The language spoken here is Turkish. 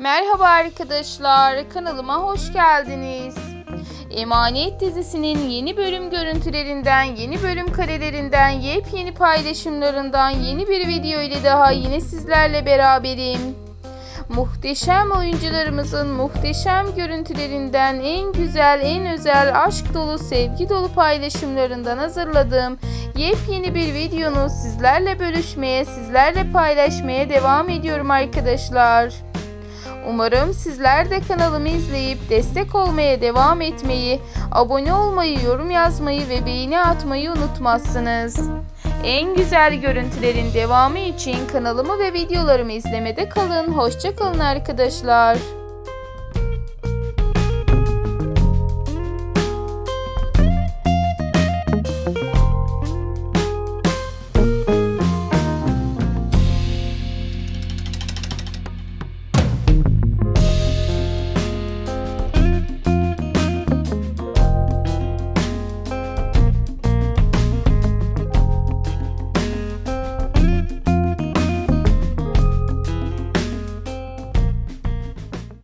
Merhaba arkadaşlar, kanalıma hoş geldiniz. Emanet dizisinin yeni bölüm görüntülerinden, yeni bölüm karelerinden, yepyeni paylaşımlarından yeni bir video ile daha yine sizlerle beraberim. Muhteşem oyuncularımızın muhteşem görüntülerinden en güzel, en özel, aşk dolu, sevgi dolu paylaşımlarından hazırladığım yepyeni bir videonu sizlerle bölüşmeye, sizlerle paylaşmaya devam ediyorum arkadaşlar. Umarım sizler de kanalımı izleyip destek olmaya devam etmeyi, abone olmayı, yorum yazmayı ve beğeni atmayı unutmazsınız. En güzel görüntülerin devamı için kanalımı ve videolarımı izlemede kalın. Hoşça kalın arkadaşlar.